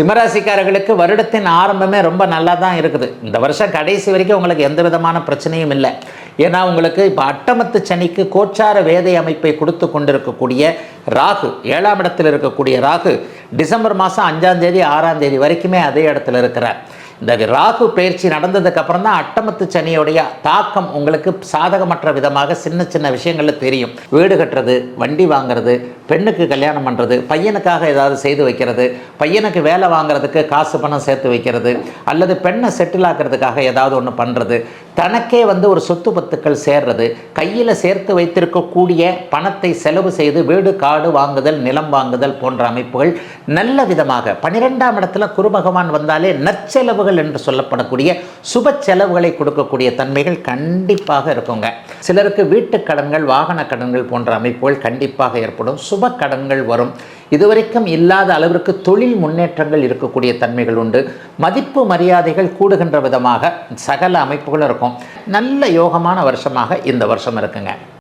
சிம்மராசிக்காரர்களுக்கு வருடத்தின் ஆரம்பமே ரொம்ப நல்லா தான் இருக்குது. இந்த வருஷம் கடைசி வரைக்கும் உங்களுக்கு எந்த விதமான பிரச்சனையும் இல்லை. ஏன்னா உங்களுக்கு இப்போ அட்டமத்து சனிக்கு கோச்சார வேதை அமைப்பை கொடுத்து கொண்டிருக்கக்கூடிய ராகு ஏழாம் இடத்தில் இருக்கக்கூடிய ராகு டிசம்பர் மாதம் அஞ்சாம் தேதி ஆறாம் தேதி வரைக்குமே அதே இடத்துல இருக்கிறார். இந்த ராகு பயிற்சி நடந்ததுக்கப்புறம் தான் அட்டமத்து சனியுடைய தாக்கம் உங்களுக்கு சாதகமற்ற விதமாக சின்ன சின்ன விஷயங்களில் தெரியும். வீடு கட்டுறது வண்டி வாங்குறது பெண்ணுக்கு கல்யாணம் பண்ணுறது பையனுக்காக ஏதாவது செய்து வைக்கிறது பையனுக்கு வேலை வாங்குறதுக்கு காசு பணம் சேர்த்து வைக்கிறது அல்லது பெண்ணை செட்டில் ஆக்கிறதுக்காக ஏதாவது ஒன்று பண்ணுறது தனக்கே வந்து ஒரு சொத்து பத்துக்கள் சேர்றது கையில் சேர்த்து வைத்திருக்கக்கூடிய பணத்தை செலவு செய்து வீடு காடு வாங்குதல் நிலம் வாங்குதல் போன்ற அமைப்புகள் நல்ல விதமாக பன்னிரெண்டாம் இடத்துல குருபகவான் வந்தாலே நற்செலவுகள் என்று சொல்லப்படக்கூடிய சுப செலவுகளை கொடுக்கக்கூடிய தன்மைகள் கண்டிப்பாக இருக்குங்க. சிலருக்கு வீட்டு கடன்கள் வாகன கடன்கள் போன்ற அமைப்புகள் கண்டிப்பாக ஏற்படும். சுப கடன்கள் வரும். இதுவரைக்கும் இல்லாத அளவிற்கு தொழில் முன்னேற்றங்கள் இருக்கக்கூடிய தன்மைகள் உண்டு. மதிப்பு மரியாதைகள் கூடுகின்ற விதமாக சகல அமைப்புகளும் இருக்கும். நல்ல யோகமான வருஷமாக இந்த வருஷம் இருக்குங்க.